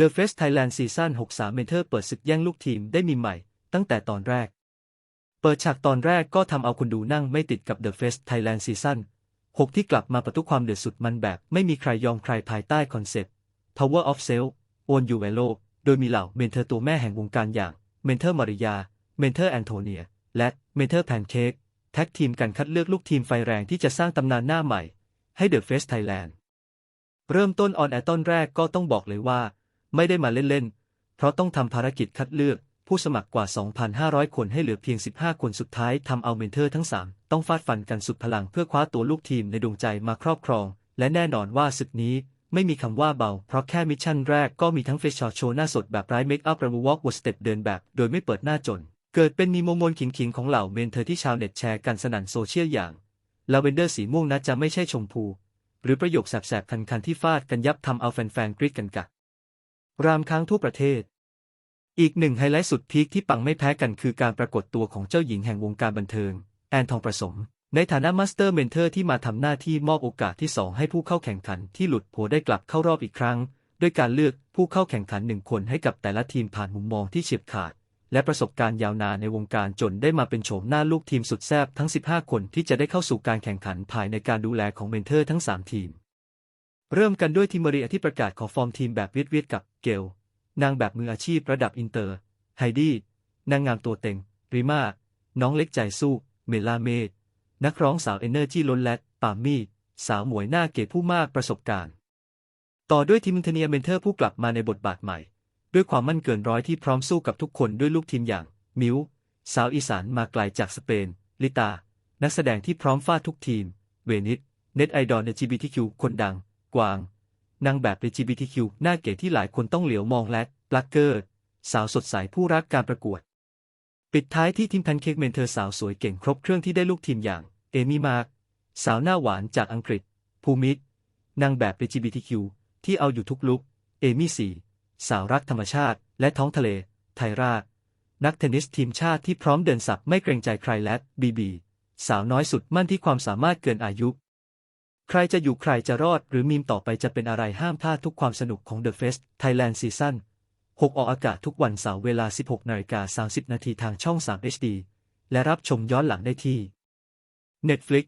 The Face Thailand ซีซั่น63 เมนเทอร์เปิดศึกแย่งลูกทีมได้มีใหม่ ตั้งแต่ตอนแรก เปิดฉากตอนแรกก็ทำเอาคนดูนั่งไม่ติดกับ The Face Thailand ซีซั่น6 ที่กลับมาประทุความเดือดสุดมันแบบ ไม่มีใครยอมใครภายใต้คอนเซ็ปต์ Power of Self Own You Velo โดยมีเหล่าเมนเทอร์ตัวแม่แห่งวงการอย่างเมนเทอร์มาริยา เมนเทอร์แอนโทเนีย และเมนเทอร์แพนเค้กแท็กทีมกันคัดเลือกลูกทีมไฟแรงที่จะสร้างตำนานหน้าใหม่ ให้ The Face Thailand เริ่มต้นออนแอร์ต้นแรกก็ต้องบอกเลยว่า ไม่ได้มาเล่นๆ เพราะต้องทำภารกิจคัดเลือก ผู้สมัครกว่า 2,500 คนให้เหลือเพียง 15 คนสุดท้ายทำเอาเมนเทอร์ทั้ง 3 ต้องฟาดฟันกันสุดพลังเพื่อคว้าตัวลูกทีมในดวงใจมาครอบครอง และแน่นอนว่าศึกนี้ไม่มีคำว่าเบา เพราะแค่มิชชั่นแรกก็มีทั้งเฟชชอโชว์หน้าสดแบบไร้เมคอัพระมูวอล์กวอสเต็ปเดินแบบ โดยไม่เปิดหน้าจน เกิดเป็นมีโมโมนขิงๆ ของเหล่าเมนเทอร์ที่ชาวเน็ตแชร์กันสนั่นโซเชียลอย่างลาเวนเดอร์สีม่วงนะจะไม่ใช่ชมพู หรือประโยคแสบๆคันๆที่ฟาดกันยับทำเอาแฟนๆกรี๊ดกันกะ รามค้างทั่วประเทศ อีกหนึ่งไฮไลท์สุดพีคที่ปังไม่แพ้กันคือการปรากฏตัวของเจ้าหญิงแห่งวงการบันเทิง แอนทองประสม ในฐานะมาสเตอร์เมนเทอร์ที่มาทำหน้าที่มอบโอกาสที่2ให้ผู้เข้าแข่งขันที่หลุดโผได้กลับเข้ารอบอีกครั้ง ด้วยการเลือกผู้เข้าแข่งขันหนึ่งคนให้กับแต่ละทีมผ่านมุมมองที่เฉียบขาด และประสบการณ์ยาวนานในวงการจนได้มาเป็นโฉมหน้าลูกทีมสุดแซ่บทั้ง 15 คนที่จะได้เข้าสู่การแข่งขันภายในการดูแลของเมนเทอร์ทั้ง 3 ทีม เริ่มกันด้วยทีมมารีอาที่ประกาศขอฟอร์มทีมแบบเวียดๆกับเกล นางแบบมืออาชีพระดับอินเตอร์ ไฮดี้ นางงามตัวเต็ง ริมา น้องเล็กใจสู้ เมลาเมด นักร้องสาวเอเนอร์จีล้นแลดปามมี่ สาวหมวยหน้าเก๋ผู้มากประสบการณ์ ต่อด้วยทีมเทเนียเมนเทอร์ผู้กลับมาในบทบาทใหม่ ด้วยความมั่นเกินร้อยที่พร้อมสู้กับทุกคนด้วยลูกทีมอย่าง มิว สาวอีสานมาไกลจากสเปน ลิตา นักแสดงที่พร้อมฟาดทุกทีม เวนิส เน็ตไอดอลใน GBTQ คนดัง กวาง นางแบบ LGBTQ หน้าเก๋ที่หลายคนต้องเหลียวมองและปลักเกอร์ สาวสดใสผู้รักการประกวด ปิดท้ายที่ทีมแพนเค้กเมนเทอร์สาวสวยเก่งครบเครื่องที่ได้ลูกทีมอย่าง เอมี่มาร์กสาวหน้าหวานจากอังกฤษ ภูมิตนางแบบ LGBTQ ที่เอาอยู่ทุกลุก เอมี่สีสาวรักธรรมชาติ และท้องทะเล ไทรานักเทนนิสทีมชาติที่พร้อมเดินสับไม่เกรงใจใครและบีบี สาวน้อยสุดมั่นที่ความสามารถเกินอายุ ใครจะอยู่ใครจะรอดหรือมีมต่อไปจะเป็นอะไรห้ามพลาดทุกความสนุกของ The Fest Thailand Season 6 ออกอากาศทุกวันเสาร์เวลา 16นาฬิกา30 นาทีทางช่อง 3 HD และรับชมย้อนหลังได้ที่ Netflix